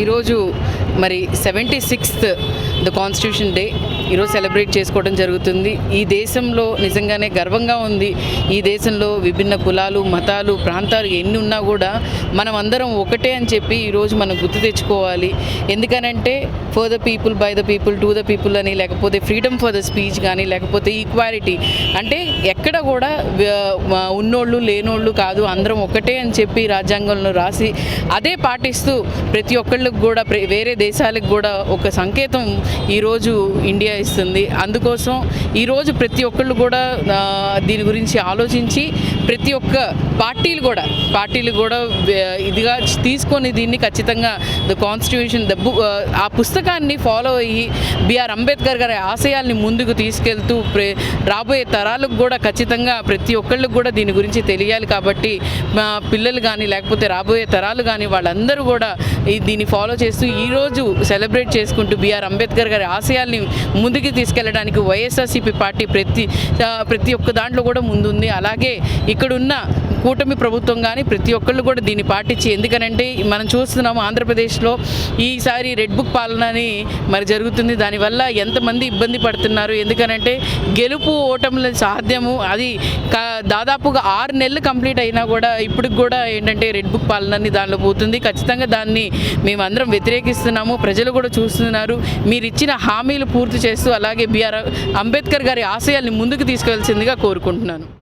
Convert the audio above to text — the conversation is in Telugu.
ఈరోజు మరి seventy sixth the constitution day ఈరోజు సెలబ్రేట్ చేసుకోవడం జరుగుతుంది. ఈ దేశంలో నిజంగానే గర్వంగా ఉంది. ఈ దేశంలో విభిన్న కులాలు మతాలు ప్రాంతాలు ఎన్ని ఉన్నా కూడా మనం అందరం ఒకటే అని చెప్పి ఈరోజు మనం గుర్తు తెచ్చుకోవాలి. ఎందుకనంటే for the people by the people to the people అని లేకపోతే ఫ్రీడమ్ ఫర్ ద స్పీచ్ కానీ లేకపోతే ఈక్వాలిటీ అంటే ఎక్కడ కూడా ఉన్నోళ్ళు లేనోళ్ళు కాదు అందరం ఒకటే అని చెప్పి రాజ్యాంగంలో రాసి అదే పాటిస్తూ ప్రతి ఒక్కళ్ళకి కూడా ప్ర- వేరే దేశాలకు కూడా ఒక సంకేతం ఈరోజు ఇండియా ఇస్తుంది. అందుకోసం ఈరోజు ప్రతి ఒక్కళ్ళు కూడా దీని గురించి ఆలోచించి ప్రతి ఒక్క పార్టీలు కూడా పార్టీలు కూడా ఇదిగా తీసుకొని దీన్ని ఖచ్చితంగా ద కాన్స్టిట్యూషన్ ద బు ఆ పుస్తకాన్ని ఫాలో అయ్యి బిఆర్ అంబేద్కర్ గారి ఆశయాల్ని ముందుకు తీసుకెళ్తూ ప్రే రాబోయే తరాలకు కూడా ఖచ్చితంగా ప్రతి ఒక్కళ్ళకి కూడా దీని గురించి తెలియాలి కాబట్టి మా పిల్లలు కానీ లేకపోతే రాబోయే తరాలు కానీ వాళ్ళందరూ కూడా దీన్ని ఫాలో చేస్తూ ఈరోజు సెలబ్రేట్ చేసుకుంటూ బిఆర్ అంబేద్కర్ గారి ఆశయాల్ని ముందుకు తీసుకెళ్ళడానికి వైఎస్ఆర్సీపీ పార్టీ ప్రతి ప్రతి ఒక్క దాంట్లో కూడా ముందుంది. అలాగే ఇక్కడున్న కూటమి ప్రభుత్వం కానీ ప్రతి ఒక్కళ్ళు కూడా దీన్ని పాటించి ఎందుకనంటే మనం చూస్తున్నాం ఆంధ్రప్రదేశ్లో ఈసారి రెడ్ బుక్ పాలన అని మరి జరుగుతుంది. దానివల్ల ఎంతమంది ఇబ్బంది పడుతున్నారు? ఎందుకనంటే గెలుపు ఓటముల సాధ్యము అది కా- దాదాపుగా ఆరు నెలలు కంప్లీట్ అయినా కూడా ఇప్పటికి కూడా ఏంటంటే రెడ్ బుక్ పాలనని దానిలో పోతుంది. ఖచ్చితంగా దాన్ని మేమందరం వ్యతిరేకిస్తున్నాము. ప్రజలు కూడా చూస్తున్నారు. మీరు ఇచ్చిన హామీలు పూర్తి చేస్తూ అలాగే బీఆర్ అంబేద్కర్ గారి ఆశయాల్ని ముందుకు తీసుకెళ్ళాల్సిందిగా కోరుకుంటున్నాను.